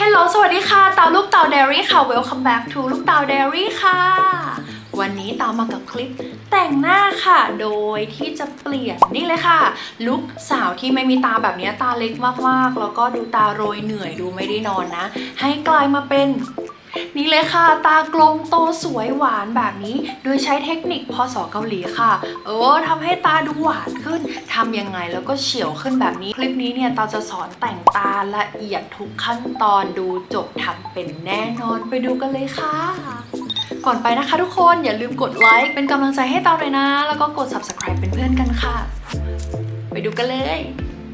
ฮัลโหลสวัสดีค่ะตาลูกเตาเดรี่ค่ะ Welcome back to ลูกเตาเดรี่ค่ะ วันนี้ตามมากับคลิปแต่งหน้าค่ะ โดยที่จะเปลี่ยนนี่เลยค่ะ ลุคสาวที่ไม่มีตาแบบนี้ตาเล็กมากๆ แล้วก็ดูตาโรยเหนื่อยดูไม่ได้นอนนะ ให้กลายมาเป็น นี่เลยค่ะ ตากลมโตสวยหวานแบบนี้ โดยใช้เทคนิคพศเกาหลีค่ะ เออทำให้ตาดูหวานขึ้นทำยังไงแล้วก็เฉียวขึ้นแบบนี้ คลิปนี้เนี่ยตาจะสอนแต่งตาละเอียดทุกขั้นตอนดูจบทำเป็นแน่นอนไปดูกันเลยค่ะ ก่อนไปนะคะทุกคนอย่าลืมกดไลค์เป็นกำลังใจให้เตาเลยนะ แล้วก็กด subscribe เป็นเพื่อนกันค่ะ ไปดูกันเลย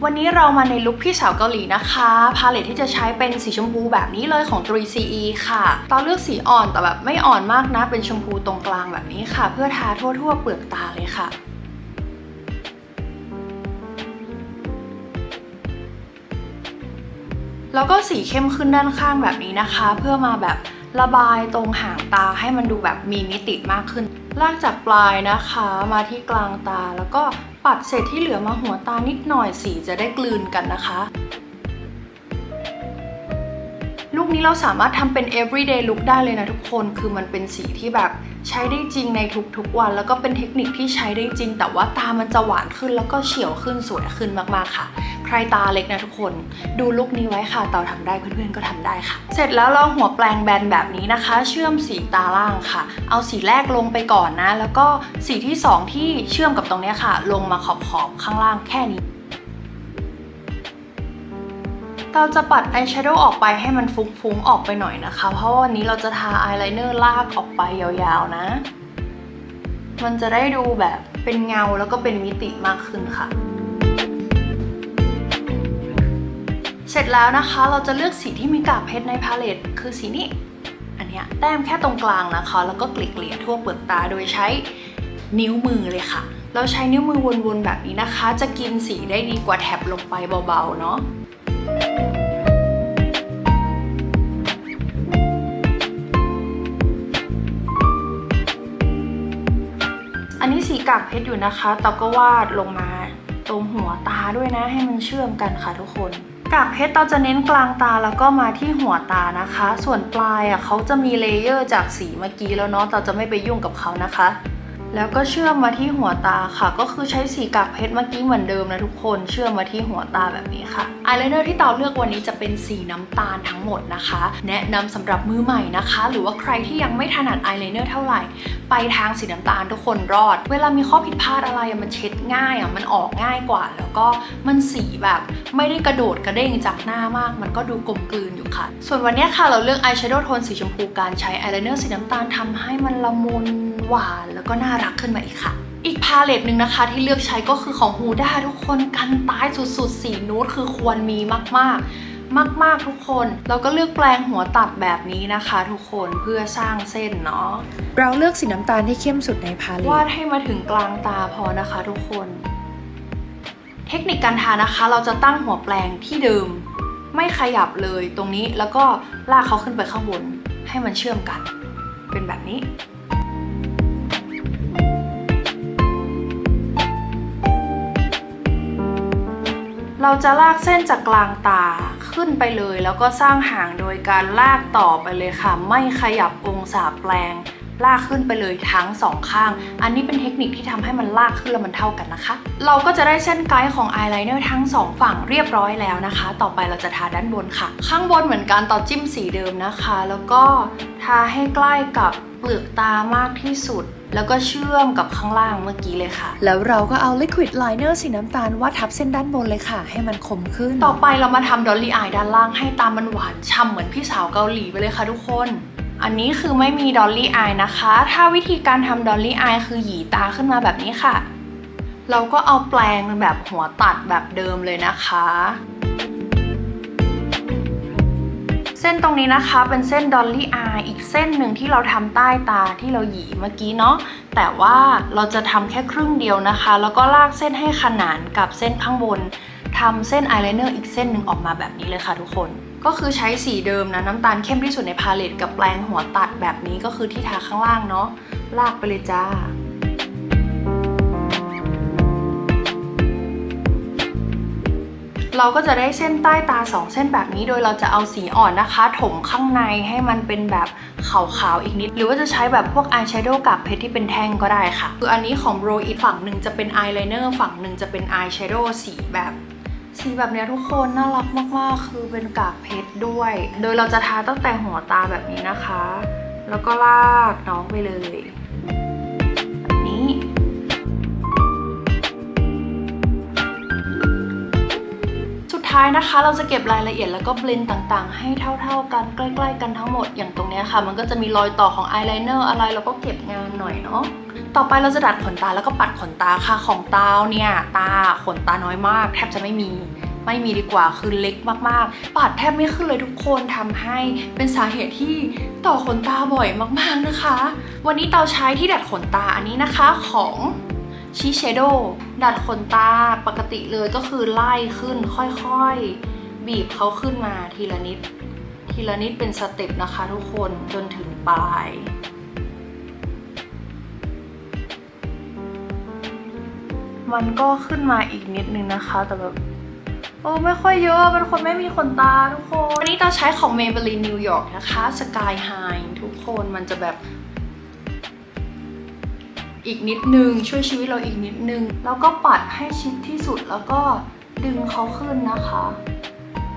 วันนี้เรามาในลุคพี่สาวเกาหลีนะคะ พาเลทที่จะใช้เป็นสีชมพูแบบนี้เลยของ 3CE ค่ะ ตอนเลือกสีอ่อนแต่แบบไม่อ่อนมากนะ เป็นชมพูตรงกลางแบบนี้ค่ะ เพื่อทาทั่วๆเปลือกตาเลยค่ะแล้วก็สีเข้มขึ้นด้านข้างแบบนี้นะคะ เพื่อมาแบบระบายตรงหางตาให้มันดูแบบมีมิติมากขึ้น ลากจากปลายนะคะ มาที่กลางตาแล้วก็ ปัดเศษที่เหลือมาหัวตานิดหน่อยสีจะได้กลืนกันนะคะ คนี้เราสามารถทำเป็น everyday look ได้เลยนะทุกคน คือมันเป็นสีที่แบบใช้ได้จริงในทุกๆวัน แล้วก็เป็นเทคนิคที่ใช้ได้จริง แต่ว่าตามันจะหวานขึ้นแล้วก็เฉียวขึ้นสวยขึ้นมากๆค่ะ ใครตาเล็กนะทุกคน ดูลุคนี้ไว้ค่ะเต่าทำได้เพื่อนๆก็ทำได้ค่ะ เสร็จแล้วเราหัวแปลงแบนแบบนี้นะคะ เชื่อมสีตาล่างค่ะ เอาสีแรกลงไปก่อนนะ แล้วก็สีที่สองที่เชื่อมกับตรงเนี้ยค่ะ ลงมาขอบๆข้างล่างแค่นี้ เราจะปัดอายแชโดว์ออกไปให้มันฟุ้งๆออกไปหน่อยนะคะ เพราะว่าวันนี้เราจะทาอายไลเนอร์ลากออกไปยาวๆนะ มันจะได้ดูแบบเป็นเงาแล้วก็เป็นมิติมากขึ้นค่ะเสร็จแล้วนะคะเราจะเลือกสีที่มีกากเพชรในพาเลตคือสีนี้ อันเนี้ยแต้มแค่ตรงกลางนะคะ แล้วก็เกลี่ยทั่วเปลือกตาโดยใช้นิ้วมือเลยค่ะ เราใช้นิ้วมือวนๆแบบนี้นะคะ จะกินสีได้ดีกว่าแท็บลงไปเบาๆเนาะ อันนี้สีกากเพชรอยู่นะคะแต่ก็วาดลงมาตรงหัวตาด้วยนะให้มันเชื่อมกันค่ะทุกคน กากเพชรเราจะเน้นกลางตาแล้วก็มาที่หัวตานะคะ ส่วนปลายอะเขาจะมีเลเยอร์จากสีเมื่อกี้แล้วเนาะเราจะไม่ไปยุ่งกับเขานะคะ แล้วก็เชื่อมมาที่หัวตาค่ะ ก็คือใช้สีกากเพชรเมื่อกี้เหมือนเดิมนะทุกคนเชื่อมมาที่หัวตาแบบนี้ค่ะอายไลเนอร์ที่เตาเลือกวันนี้จะเป็นสีน้ำตาลทั้งหมดนะคะ แนะนำสำหรับมือใหม่นะคะ หรือว่าใครที่ยังไม่ถนัดอายไลเนอร์เท่าไหร่ ไปทางสีน้ำตาลทุกคนรอด เวลามีข้อผิดพลาดอะไรมันเช็ดง่ายอะมันออกง่ายกว่า แล้วก็มันสีแบบไม่ได้กระโดดกระเด้งจากหน้ามาก มันก็ดูกลมกลืนอยู่ค่ะ ส่วนวันนี้ค่ะเราเลือกอายแชโดว์โทนสีชมพูการใช้อายไลเนอร์สีน้ำตาลทำให้มันละมุนหวานแล้วก็น่ารักขึ้นมาอีกค่ะ อีกพาเลตหนึ่งนะคะที่เลือกใช้ก็คือของฮูด้าทุกคนกันตายสุดๆ สีนูดคือควรมีมากๆมาก ๆ ทุกคน เราก็เลือกแปลงหัวตัดแบบนี้นะคะ ทุกคนเพื่อสร้างเส้นเนาะเราเลือกสีน้ำตาลที่เข้มสุดในพาเลวาตดให้มาถึงกลางตาพอนะคะทุกคน เทคนิคการทานะคะ เราจะตั้งหัวแปลงที่เดิม ไม่ขยับเลยตรงนี้แล้วก็ลากเขาขึ้นไปข้างบน ให้มันเชื่อมกัน เป็นแบบนี้ เราจะลากเส้นจากกลางตาขึ้นไปเลย แล้วก็สร้างหางโดยการลากต่อไปเลยค่ะ ไม่ขยับองศาแปลง ลากขึ้นไปเลยทั้งสองข้าง อันนี้เป็นเทคนิคที่ทำให้มันลากขึ้นแล้วมันเท่ากันนะคะ เราก็จะได้เส้นไกด์ของอายไลเนอร์ทั้งสองฝั่งเรียบร้อยแล้วนะคะ ต่อไปเราจะทาด้านบนค่ะ ข้างบนเหมือนกันต่อจิ้มสีเดิมนะคะ แล้วก็ทาให้ใกล้กับเปลือกตามากที่สุดแล้วก็เชื่อมกับข้างล่างเมื่อกี้เลยค่ะ แล้วเราก็เอา liquid liner สีน้ำตาลวาดทับเส้นด้านบนเลยค่ะ ให้มันคมขึ้น ต่อไปเรามาทำดอลลี่อายด้านล่างให้ตามันหวานฉ่ำเหมือนพี่สาวเกาหลีไปเลยค่ะทุกคน อันนี้คือไม่มีดอลลี่อายนะคะ ถ้าวิธีการทำดอลลี่อายคือหยีตาขึ้นมาแบบนี้ค่ะ เราก็เอาแปลงแบบหัวตัดแบบเดิมเลยนะคะ เส้นตรงนี้นะคะเป็นเส้นดอลลี่อายอีกเส้นหนึ่งที่เราทำใต้ตาที่เราหยีเมื่อกี้เนาะ แต่ว่าเราจะทำแค่ครึ่งเดียวนะคะ แล้วก็ลากเส้นให้ขนานกับเส้นข้างบนทำเส้นอายไลเนอร์อีกเส้นหนึ่งออกมาแบบนี้เลยค่ะทุกคน ก็คือใช้สีเดิมนะน้ำตาลเข้มที่สุดในพาเลตกับแปรงหัวตัดแบบนี้ก็คือที่ทาข้างล่างเนาะลากไปเลยจ้าเราก็จะได้เส้นใต้ตาสองเส้นแบบนี้โดยเราจะเอาสีอ่อนนะคะ ถมข้างในให้มันเป็นแบบขาวๆอีกนิด หรือว่าจะใช้แบบพวกอายแชโดว์กับเพชรที่เป็นแท่งก็ได้ค่ะ คืออันนี้ของโรอีฝั่งหนึ่งจะเป็นอายไลเนอร์ฝั่งหนึ่งจะเป็นอายแชโดว์สีแบบ สีแบบเนี้ยทุกคนน่ารักมากๆ คือเป็นกากเพชรด้วย โดยเราจะทาตั้งแต่หัวตาแบบนี้นะคะ แล้วก็ลากน้องไปเลยแบบนี้ สุดท้ายนะคะเราจะเก็บรายละเอียดแล้วก็เบลนต่างๆ ให้เท่าๆกันใกล้ ๆ กันทั้งหมดอย่างตรงเนี้ยค่ะ มันก็จะมีรอยต่อของอายไลเนอร์อะไรเราก็เก็บงานหน่อยเนาะ ต่อไปเราจะดัดขนตาแล้วก็ปัดขนตาค่ะของตาเนี่ยตาขนตาน้อยมาก แทบจะไม่มีไม่มีดีกว่าคือเล็กมากๆปัดแทบไม่ขึ้นเลยทุกคนทำให้เป็นสาเหตุที่ต่อขนตาบ่อยมากๆนะคะ วันนี้เตาใช้ที่ดัดขนตาอันนี้นะคะของชิเชโดดัดขนตาปกติเลยก็คือไล่ขึ้นค่อยๆ บีบเขาขึ้นมาทีละนิด ทีละนิดเป็นสเต็ปนะคะทุกคนจนถึงปลาย มันก็ขึ้นมาอีกนิดนึงนะคะ แต่แบบโอ้ไม่ค่อยเยอะเป็นคนไม่มีขนตาทุกคนวันนี้ตาใช้ของ Maybelline New York นะคะ Sky High ทุกคนมันจะแบบอีกนิดนึง ช่วยชีวิตเราอีกนิดนึง แล้วก็ปัดให้ชิดที่สุดแล้วก็ดึงเขาขึ้นนะคะ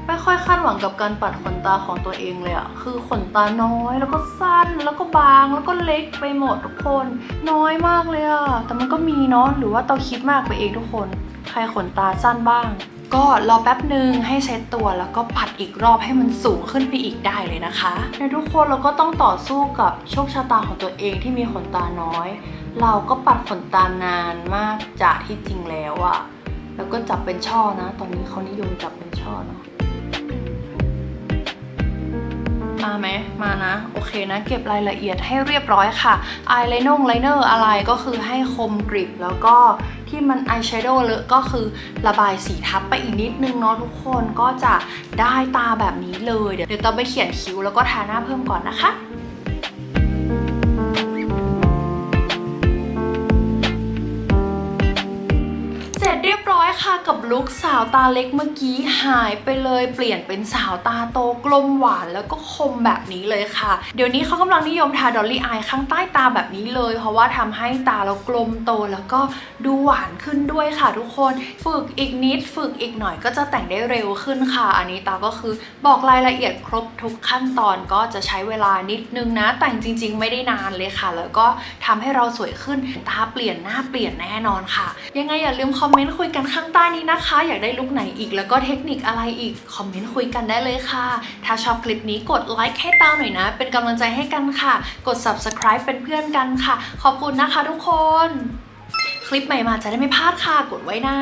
ไม่ค่อยคาดหวังกับการปัดขนตาของตัวเองเลยอะคือขนตาน้อยแล้วก็สั้นแล้วก็บางแล้วก็เล็กไปหมดทุกคน น้อยมากเลยอะแต่มันก็มีเนาะหรือว่าเราคิดมากไปเองทุกคน ใครขนตาสั้นบ้าง ก็รอแป๊บหนึ่งให้เซตตัวแล้วก็ปัดอีกรอบให้มันสูงขึ้นไปอีกได้เลยนะคะในทุกคนเราก็ต้องต่อสู้กับโชคชะตาของตัวเองที่มีขนตาน้อย เราก็ปัดขนตานานมากจากที่จริงแล้วอะแล้วก็จับเป็นช่อนะ ตอนนี้เขานิยมจับเป็นช่อเนาะ มาไหมมานะ โอเคนะ เก็บรายละเอียดให้เรียบร้อยค่ะอายไลนงไลเนอร์อะไรก็คือให้คมกริบ แล้วก็ที่มันอายแชโดว์เลอะก็คือระบายสีทับไปอีกนิดนึงเนาะทุกคนก็จะได้ตาแบบนี้เลย เดี๋ยวเดี๋ยวต้องไปเขียนคิ้วแล้วก็ทาหน้าเพิ่มก่อนนะคะ ค่ะกับลุคสาวตาเล็กเมื่อกี้หายไปเลยเปลี่ยนเป็นสาวตาโตกลมหวานแล้วก็คมแบบนี้เลยค่ะ เดี๋ยวนี้เขากำลังนิยมทาดอลลี่อายข้างใต้ตาแบบนี้เลย เพราะว่าทำให้ตาเรากลมโตแล้วก็ดูหวานขึ้นด้วยค่ะทุกคนฝึกอีกนิดฝึกอีกหน่อยก็จะแต่งได้เร็วขึ้นค่ะ อันนี้ตาก็คือบอกรายละเอียดครบทุกขั้นตอนก็จะใช้เวลานิดนึงนะ แต่งจริง ๆ ไม่ได้นานเลยค่ะ แล้วก็ทำให้เราสวยขึ้นตาเปลี่ยนหน้าเปลี่ยนแน่นอนค่ะ ยังไงอย่าลืมคอมเมนต์คุยกันข้างใต้นี้นะคะ อยากได้ลุคไหนอีกแล้วก็เทคนิคอะไรอีก คอมเมนต์คุยกันได้เลยค่ะ ถ้าชอบคลิปนี้กดไลค์ให้ตาหน่อยนะ เป็นกำลังใจให้กันค่ะ กด subscribe เป็นเพื่อนกันค่ะ ขอบคุณนะคะทุกคน คลิปใหม่มาจะได้ไม่พลาดค่ะ กดไว้นะ